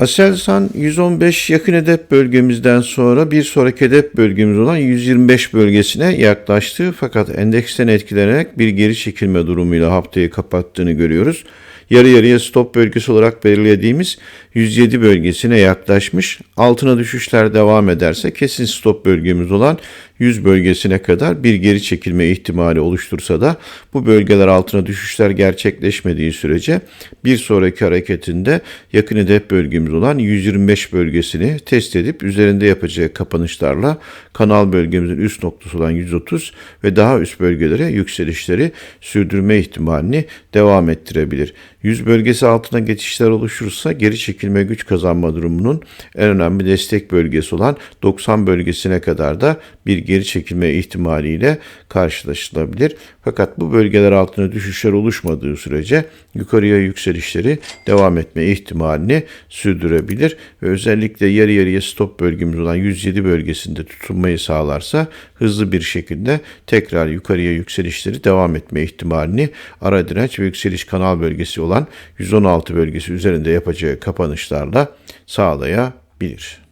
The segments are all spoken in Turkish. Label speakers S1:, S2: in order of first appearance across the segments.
S1: Aselsan 115 yakın hedef bölgemizden sonra bir sonraki hedef bölgemiz olan 125 bölgesine yaklaştı. Fakat endeksten etkilenerek bir geri çekilme durumuyla haftayı kapattığını görüyoruz. Yarı yarıya stop bölgesi olarak belirlediğimiz 107 bölgesine yaklaşmış. Altına düşüşler devam ederse kesin stop bölgemiz olan 100 bölgesine kadar bir geri çekilme ihtimali oluştursa da bu bölgeler altına düşüşler gerçekleşmediği sürece bir sonraki hareketinde yakın hedef bölgemiz olan 125 bölgesini test edip üzerinde yapacağı kapanışlarla kanal bölgemizin üst noktası olan 130 ve daha üst bölgelere yükselişleri sürdürme ihtimalini devam ettirebilir. 100 bölgesi altına geçişler oluşursa geri çekilme güç kazanma durumunun en önemli destek bölgesi olan 90 bölgesine kadar da bir geri çekilme ihtimaliyle karşılaşılabilir. Fakat bu bölgeler altına düşüşler oluşmadığı sürece yukarıya yükselişleri devam etme ihtimalini sürdürebilir ve özellikle yarı yarıya stop bölgemiz olan 107 bölgesinde tutunmayı sağlarsa hızlı bir şekilde tekrar yukarıya yükselişleri devam etme ihtimalini ara direnç ve yükseliş kanal bölgesi olan 116 bölgesi üzerinde yapacağı kapanışlarla sağlayabilir.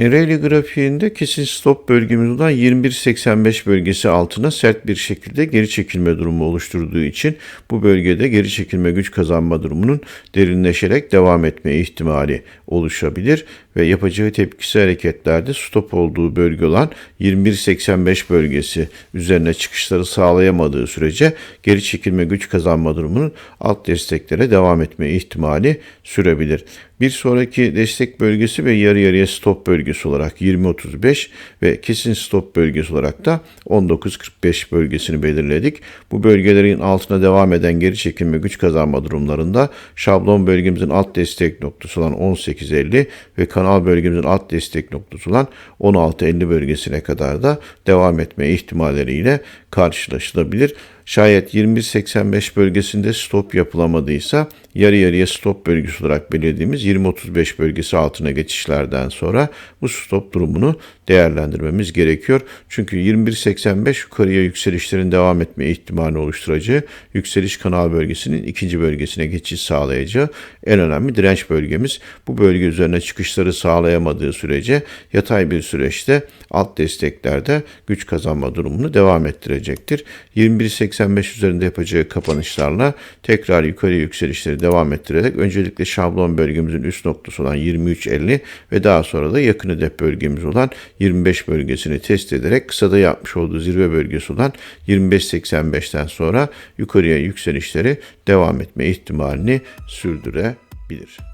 S1: Ereğli grafiğinde kesin stop bölgemiz olan 21.85 bölgesi altına sert bir şekilde geri çekilme durumu oluşturduğu için bu bölgede geri çekilme güç kazanma durumunun derinleşerek devam etme ihtimali oluşabilir ve yapacağı tepkisi hareketlerde stop olduğu bölge olan 21.85 bölgesi üzerine çıkışları sağlayamadığı sürece geri çekilme güç kazanma durumunun alt desteklere devam etme ihtimali sürebilir. Bir sonraki destek bölgesi ve yarı yarıya stop bölgesi olarak 20.35 ve kesin stop bölgesi olarak da 19.45 bölgesini belirledik. Bu bölgelerin altına devam eden geri çekilme güç kazanma durumlarında şablon bölgemizin alt destek noktası olan 18.50 ve kanal bölgemizin alt destek noktası olan 16.50 bölgesine kadar da devam etme ihtimalleriyle karşılaşılabilir. Şayet 21.85 bölgesinde stop yapılamadıysa yarı yarıya stop bölgesi olarak belirlediğimiz 20.35 bölgesi altına geçişlerden sonra bu stop durumunu değerlendirmemiz gerekiyor. Çünkü 21.85 yukarıya yükselişlerin devam etme ihtimali oluşturacağı yükseliş kanal bölgesinin ikinci bölgesine geçiş sağlayacağı en önemli direnç bölgemiz. Bu bölge üzerine çıkışları sağlayamadığı sürece yatay bir süreçte alt desteklerde güç kazanma durumunu devam ettirecektir. 21.85 üzerinde yapacağı kapanışlarla tekrar yukarı yükselişleri devam ettirerek öncelikle şablon bölgemizin üst noktası olan 23.50 ve daha sonra da yakın hedef bölgemiz olan 25 bölgesini test ederek kısada yapmış olduğu zirve bölgesi olan 25.85'ten sonra yukarıya yükselişleri devam etme ihtimalini sürdürebilir.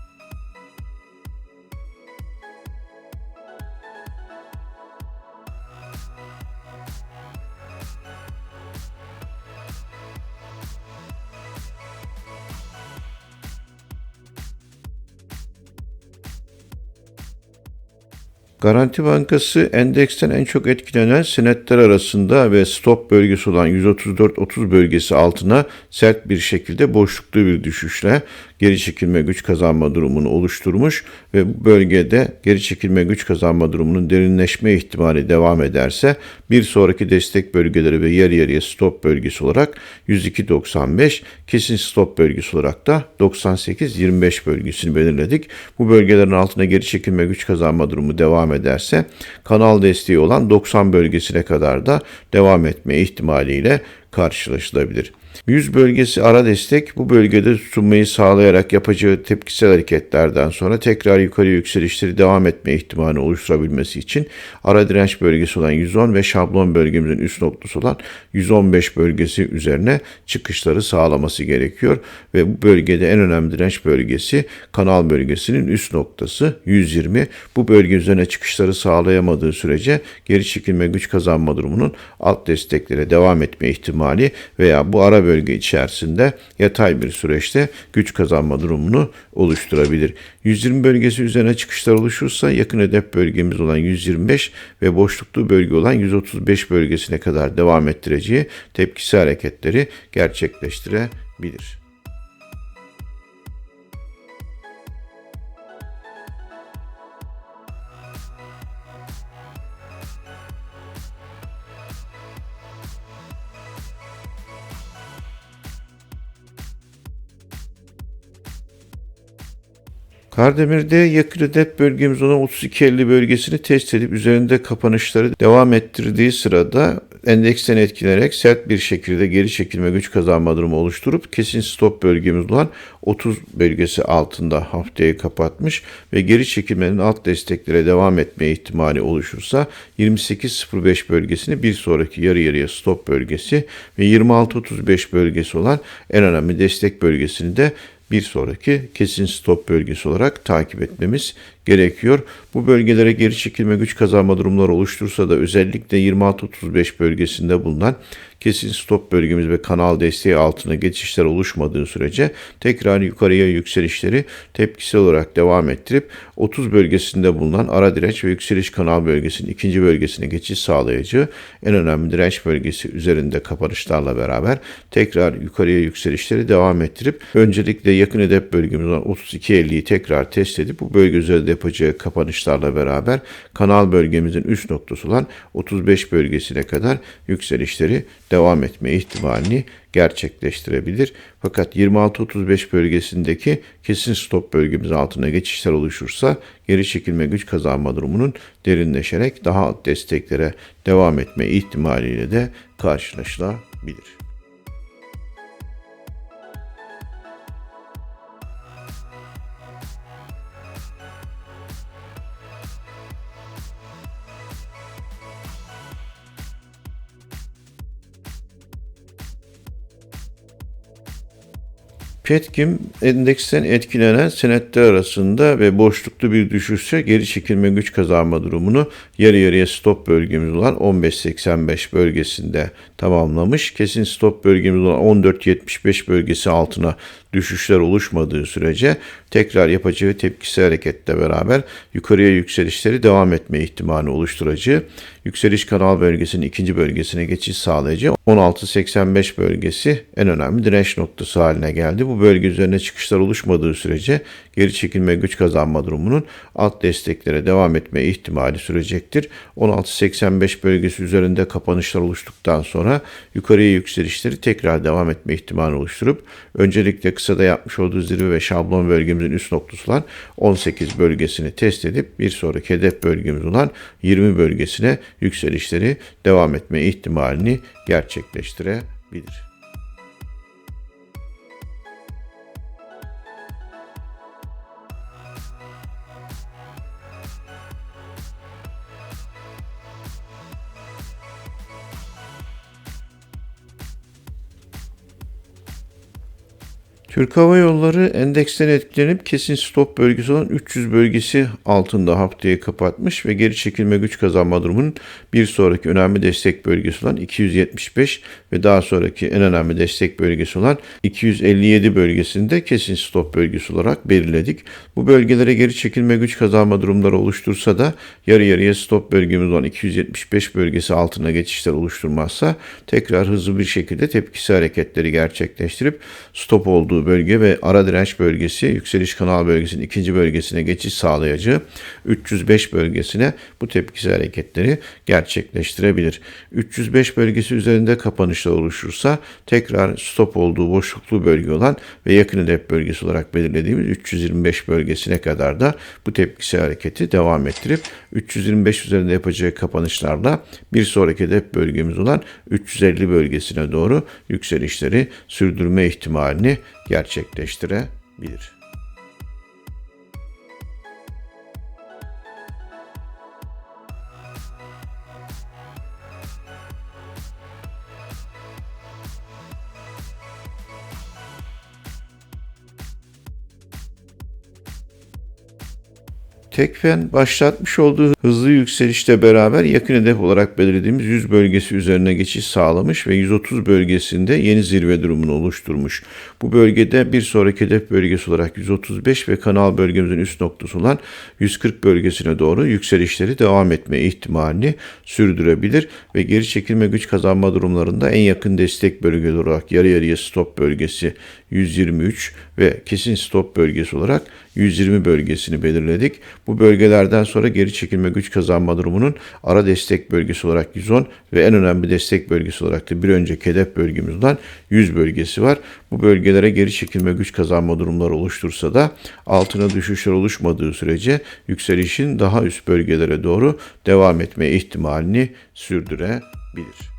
S1: Garanti Bankası endeksten en çok etkilenen senetler arasında ve stop bölgesi olan 134-30 bölgesi altına sert bir şekilde boşluklu bir düşüşle geri çekilme güç kazanma durumunu oluşturmuş ve bu bölgede geri çekilme güç kazanma durumunun derinleşme ihtimali devam ederse bir sonraki destek bölgeleri ve yer yarıya stop bölgesi olarak 102.95 kesin stop bölgesi olarak da 98.25 bölgesini belirledik. Bu bölgelerin altına geri çekilme güç kazanma durumu devam ederse kanal desteği olan 90 bölgesine kadar da devam etme ihtimaliyle karşılaşılabilir. 100 bölgesi ara destek bu bölgede tutunmayı sağlayarak yapacağı tepkisel hareketlerden sonra tekrar yukarı yükselişleri devam etme ihtimali oluşturabilmesi için ara direnç bölgesi olan 110 ve şablon bölgemizin üst noktası olan 115 bölgesi üzerine çıkışları sağlaması gerekiyor ve bu bölgede en önemli direnç bölgesi kanal bölgesinin üst noktası 120. Bu bölge üzerine çıkışları sağlayamadığı sürece geri çekilme güç kazanma durumunun alt desteklere devam etme ihtimali ihtimali veya bu ara bölge içerisinde yatay bir süreçte güç kazanma durumunu oluşturabilir. 120 bölgesi üzerine çıkışlar oluşursa yakın hedef bölgemiz olan 125 ve boşluklu bölge olan 135 bölgesine kadar devam ettireceği tepkisi hareketleri gerçekleştirebilir. Kardemir'de yakın hedef bölgemiz olan 32.50 bölgesini test edip üzerinde kapanışları devam ettirdiği sırada endeksten etkilenerek sert bir şekilde geri çekilme güç kazanma durumu oluşturup kesin stop bölgemiz olan 30 bölgesi altında haftayı kapatmış ve geri çekilmenin alt desteklere devam etme ihtimali oluşursa 28.05 bölgesini bir sonraki yarı yarıya stop bölgesi ve 26.35 bölgesi olan en önemli destek bölgesini de bir sonraki kesin stop bölgesi olarak takip etmemiz gerekiyor. Bu bölgelere geri çekilme güç kazanma durumları oluştursa da özellikle 26-35 bölgesinde bulunan kesin stop bölgemiz ve kanal desteği altına geçişler oluşmadığı sürece tekrar yukarıya yükselişleri tepkisel olarak devam ettirip 30 bölgesinde bulunan ara direnç ve yükseliş kanal bölgesinin ikinci bölgesine geçiş sağlayıcı en önemli direnç bölgesi üzerinde kapanışlarla beraber tekrar yukarıya yükselişleri devam ettirip öncelikle yakın hedef bölgemiz olan 32.50'yi tekrar test edip bu bölge üzerinde yapacağı kapanışlarla beraber kanal bölgemizin üst noktası olan 35 bölgesine kadar yükselişleri devam etme ihtimalini gerçekleştirebilir. Fakat 26-35 bölgesindeki kesin stop bölgemiz altına geçişler oluşursa geri çekilme güç kazanma durumunun derinleşerek daha alt desteklere devam etme ihtimaliyle de karşılaşılabilir. Petkim endeksten etkilenen senetler arasında ve boşluklu bir düşüşse geri çekilme güç kazanma durumunu yarı yarıya stop bölgemiz olan 15.85 bölgesinde tamamlamış. Kesin stop bölgemiz olan 14.75 bölgesi altına düşüşler oluşmadığı sürece tekrar yapacağı tepkisi hareketle beraber yukarıya yükselişleri devam etme ihtimali oluşturacağı yükseliş kanal bölgesinin ikinci bölgesine geçiş sağlayıcı 16.85 bölgesi en önemli direnç noktası haline geldi. Bu bölge üzerine çıkışlar oluşmadığı sürece geri çekilme güç kazanma durumunun alt desteklere devam etme ihtimali sürecektir. 16.85 bölgesi üzerinde kapanışlar oluştuktan sonra yukarıya yükselişleri tekrar devam etme ihtimali oluşturup öncelikle kısada yapmış olduğu zirve ve şablon bölgemizin üst noktası olan 18 bölgesini test edip bir sonraki hedef bölgemiz olan 20 bölgesine yükselişleri devam etme ihtimalini gerçekleştirebilir. Türk Hava Yolları endeksten etkilenip kesin stop bölgesi olan 300 bölgesi altında haftayı kapatmış ve geri çekilme güç kazanma durumunun bir sonraki önemli destek bölgesi olan 275 ve daha sonraki en önemli destek bölgesi olan 257 bölgesinde kesin stop bölgesi olarak belirledik. Bu bölgelere geri çekilme güç kazanma durumları oluştursa da yarı yarıya stop bölgemiz olan 275 bölgesi altına geçişler oluşturmazsa tekrar hızlı bir şekilde tepkisi hareketleri gerçekleştirip stop olduğu bölge ve ara direnç bölgesi yükseliş kanal bölgesinin ikinci bölgesine geçiş sağlayacağı 305 bölgesine bu tepkisi hareketleri gerçekleştirebilir. 305 bölgesi üzerinde kapanışlar oluşursa tekrar stop olduğu boşluklu bölge olan ve yakın hedef bölgesi olarak belirlediğimiz 325 bölgesine kadar da bu tepkisi hareketi devam ettirip 325 üzerinde yapacağı kapanışlarla bir sonraki hedef bölgemiz olan 350 bölgesine doğru yükselişleri sürdürme ihtimalini gerçekleştirebilir. Tekfen başlatmış olduğu hızlı yükselişle beraber yakın hedef olarak belirlediğimiz 100 bölgesi üzerine geçiş sağlamış ve 130 bölgesinde yeni zirve durumunu oluşturmuş. Bu bölgede bir sonraki hedef bölgesi olarak 135 ve kanal bölgemizin üst noktası olan 140 bölgesine doğru yükselişleri devam etme ihtimalini sürdürebilir ve geri çekilme güç kazanma durumlarında en yakın destek bölgeleri olarak yarı yarıya stop bölgesi 123 ve kesin stop bölgesi olarak 120 bölgesini belirledik. Bu bölgelerden sonra geri çekilme güç kazanma durumunun ara destek bölgesi olarak 110 ve en önemli destek bölgesi olarak da bir önceki hedef bölgemiz olan 100 bölgesi var. Bu bölgelere geri çekilme güç kazanma durumları oluştursa da altına düşüşler oluşmadığı sürece yükselişin daha üst bölgelere doğru devam etme ihtimalini sürdürebilir.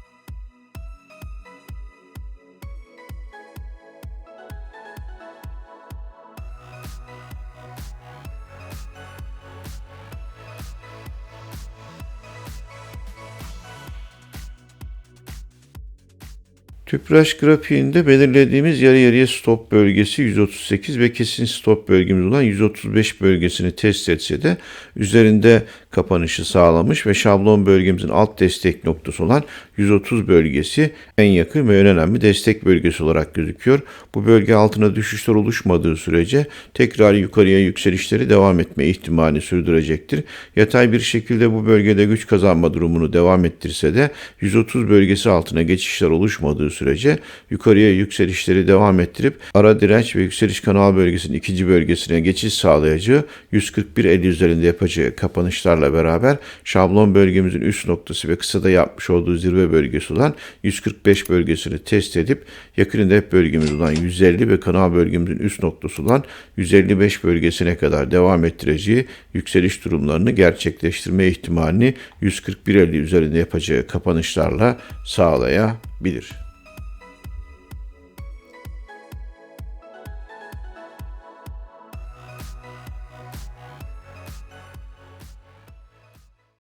S1: Tüpraş grafiğinde belirlediğimiz yarı yarıya stop bölgesi 138 ve kesin stop bölgemiz olan 135 bölgesini test etse de üzerinde kapanışı sağlamış ve şablon bölgemizin alt destek noktası olan 130 bölgesi en yakın ve en önemli destek bölgesi olarak gözüküyor. Bu bölge altına düşüşler oluşmadığı sürece tekrar yukarıya yükselişleri devam etme ihtimali sürdürecektir. Yatay bir şekilde bu bölgede güç kazanma durumunu devam ettirse de 130 bölgesi altına geçişler oluşmadığı sürece yukarıya yükselişleri devam ettirip ara direnç ve yükseliş kanal bölgesinin ikinci bölgesine geçiş sağlayacağı 141.50 üzerinde yapacağı kapanışlarla beraber şablon bölgemizin üst noktası ve kısada yapmış olduğu zirve bölgesi olan 145 bölgesini test edip yakın hedef bölgemiz olan 150 ve kanal bölgemizin üst noktası olan 155 bölgesine kadar devam ettireceği yükseliş durumlarını gerçekleştirme ihtimalini 141.50 üzerinde yapacağı kapanışlarla sağlayabilir.